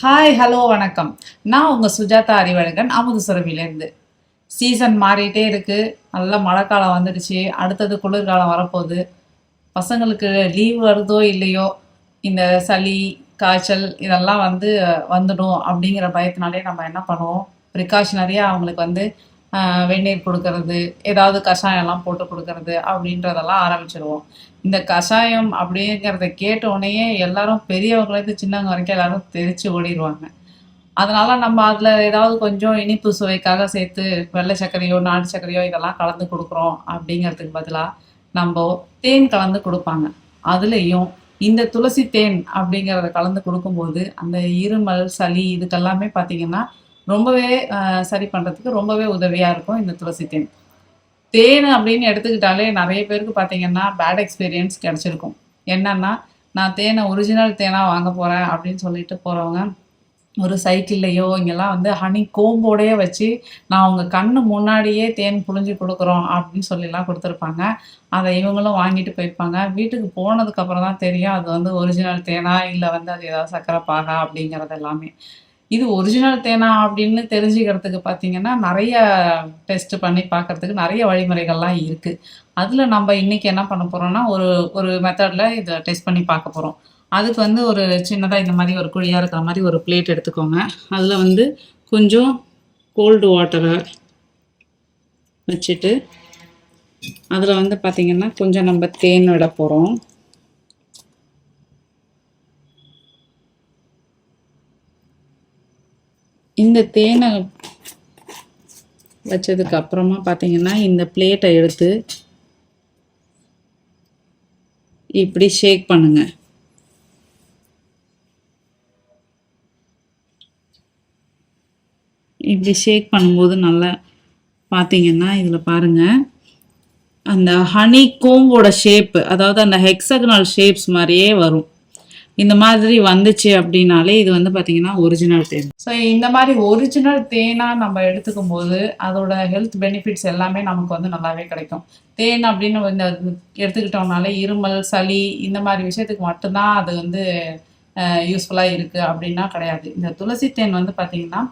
Hi hello வணக்கம். நான் உங்கள் சுஜாதா அறிவழகன் அமுது சுரபிலேருந்து சீசன் மாறிட்டே நல்லா மழை மழைக்காலம் வந்துடுச்சு. அடுத்தது குளிர்காலம் வரப்போகுது. பசங்களுக்கு லீவ் வருதோ இல்லையோ இந்த சளி காய்ச்சல் இதெல்லாம் வந்து வந்துடும் அப்படிங்கிற பயத்தினாலே நம்ம என்ன பண்ணுவோம்? ப்ரிகாஷனரியாக அவங்களுக்கு வந்து வெந்நீர் கொடுக்கறது ஏதாவது கஷாயம்லாம் போட்டு கொடுக்கறது அப்படின்றதெல்லாம் ஆரம்பிச்சிடுவோம் இந்த கஷாயம் அப்படிங்கிறத கேட்ட உடனேயே எல்லாரும் பெரியவங்களேருந்து சின்னவங்க வரைக்கும் எல்லாரும் தெரிச்சு ஓடிடுவாங்க அதனால நம்ம அதில் ஏதாவது கொஞ்சம் இனிப்பு சுவைக்காக சேர்த்து வெள்ளை சர்க்கரையோ நாட்டு சர்க்கரையோ இதெல்லாம் கலந்து கொடுக்குறோம் அப்படிங்கிறதுக்கு பதிலாக நம்ம தேன் கலந்து கொடுப்பாங்க. அதுலேயும் இந்த துளசி தேன் அப்படிங்கிறத கலந்து கொடுக்கும்போது அந்த இருமல் சளி இதுக்கெல்லாமே பார்த்தீங்கன்னா ரொம்பவே சரி பண்ணுறதுக்கு ரொம்பவே உதவியாக இருக்கும் இந்த துளசி தேன். தேன் அப்படின்னு எடுத்துக்கிட்டாலே நிறைய பேருக்கு பார்த்தீங்கன்னா பேட் எக்ஸ்பீரியன்ஸ் கிடச்சிருக்கும். என்னன்னா நான் தேனை ஒரிஜினல் தேனாக வாங்க போகிறேன் அப்படின்னு சொல்லிட்டு போகிறவங்க ஒரு சைக்கிள்லையோ இங்கெல்லாம் வந்து ஹனி கோம்போடையே வச்சு நான் அவங்க கண்ணு முன்னாடியே தேன் புழிஞ்சு கொடுக்குறோம் அப்படின்னு சொல்லிலாம் கொடுத்துருப்பாங்க. அதை இவங்களும் வாங்கிட்டு போயிருப்பாங்க. வீட்டுக்கு போனதுக்கப்புறம் தான் தெரியும் அது வந்து ஒரிஜினல் தேனா இல்லை வந்து அது ஏதாவது சக்கரை பாகா அப்படிங்கிறது எல்லாமே. இது ஒரிஜினல் தேனா அப்படின்னு தெரிஞ்சுக்கிறதுக்கு பார்த்தீங்கன்னா நிறைய டெஸ்ட் பண்ணி பார்க்கறதுக்கு நிறைய வழிமுறைகள்லாம் இருக்குது அதில் நம்ம இன்னைக்கு என்ன பண்ண போகிறோம்னா ஒரு ஒரு மெத்தடில் இதை டெஸ்ட் பண்ணி பார்க்க போகிறோம் அதுக்கு வந்து ஒரு சின்னதாக இந்த மாதிரி ஒரு குழியாக இருக்கிற மாதிரி ஒரு பிளேட் எடுத்துக்கோங்க. அதில் வந்து கொஞ்சம் கோல்டு வாட்டரை வச்சுட்டு அதில் வந்து பார்த்திங்கன்னா கொஞ்சம் நம்ம தேன் விட போகிறோம் இந்த தேனை வச்சதுக்கு அப்புறமா பார்த்தீங்கன்னா இந்த பிளேட்டை எடுத்து இப்படி ஷேக் பண்ணுங்க. இப்படி ஷேக் பண்ணும்போது நல்லா பார்த்தீங்கன்னா இதில் பாருங்க. அந்த ஹனி கோம்போட ஷேப்பு அதாவது அந்த ஹெக்ஸகனல் ஷேப்ஸ் மாதிரியே வரும். இந்த மாதிரி வந்துச்சு அப்படின்னாலே இது வந்து பார்த்தீங்கன்னா ஒரிஜினல் தேன். ஸோ இந்த மாதிரி ஒரிஜினல் தேனாக நம்ம எடுத்துக்கும் போது அதோட ஹெல்த் பெனிஃபிட்ஸ் எல்லாமே நமக்கு வந்து நல்லாவே கிடைக்கும். தேன் அப்படின்னு இந்த எடுத்துக்கிட்டோம்னாலே இருமல் சளி இந்த மாதிரி விஷயத்துக்கு மட்டும்தான் அது வந்து யூஸ்ஃபுல்லாக இருக்குது அப்படின்னா கிடையாது. இந்த துளசி தேன் வந்து பார்த்தீங்கன்னா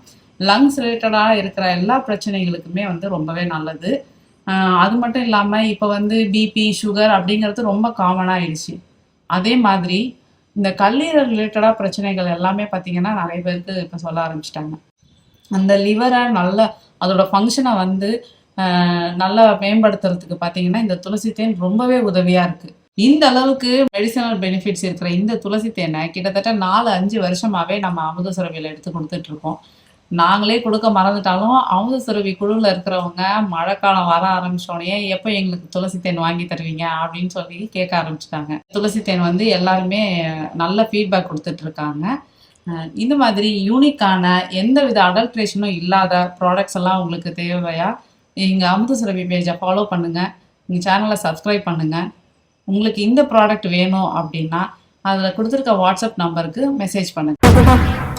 லங்ஸ் ரிலேட்டடாக இருக்கிற எல்லா பிரச்சனைகளுக்குமே வந்து ரொம்பவே நல்லது. அது மட்டும் இல்லாமல் இப்போ வந்து பிபி சுகர் அப்படிங்கிறது ரொம்ப காமனாக ஆயிடுச்சு. அதே மாதிரி இந்த கல்லீரல் ரிலேட்டடாக பிரச்சனைகள் எல்லாமே பார்த்தீங்கன்னா நிறைய பேருக்கு இப்போ சொல்ல ஆரம்பிச்சிட்டாங்க. அந்த லிவரை நல்ல அதோட ஃபங்க்ஷனை வந்து ஆஹ் நல்லா மேம்படுத்துறதுக்கு பார்த்தீங்கன்னா இந்த துளசி தேன் ரொம்பவே உதவியாக இருக்குது இந்த அளவுக்கு மெடிசனல் பெனிஃபிட்ஸ் இருக்கிற இந்த துளசி தேனை கிட்டத்தட்ட நாலு அஞ்சு வருஷமாவே நம்ம அமுத சுரவியில் எடுத்து கொடுத்துட்டு இருக்கோம். நாங்களே கொடுக்க மறந்துட்டாலும் அமுத சுரவி குழுவில் இருக்கிறவங்க மழைக்காலம் வர ஆரம்பிச்சோடனே எப்போ எங்களுக்கு துளசி தேன் வாங்கி தருவீங்க அப்படின்னு சொல்லி கேட்க ஆரம்பிச்சிட்டாங்க. துளசி தேன் வந்து எல்லாருமே நல்ல ஃபீட்பேக் கொடுத்துட்டு இருக்காங்க. இந்த மாதிரி யூனிக்கான எந்த வித அடல்ட்ரேஷனும் இல்லாத ப்ராடக்ட்ஸ் எல்லாம் உங்களுக்கு தேவையா? எங்கள் அமுத சுரபி பேஜை ஃபாலோ பண்ணுங்கள் எங்கள் சேனலை சப்ஸ்கிரைப் பண்ணுங்கள் உங்களுக்கு இந்த ப்ராடக்ட் வேணும் அப்படின்னா அதில் கொடுத்துருக்க வாட்ஸ்அப் நம்பருக்கு மெசேஜ் பண்ணுங்கள்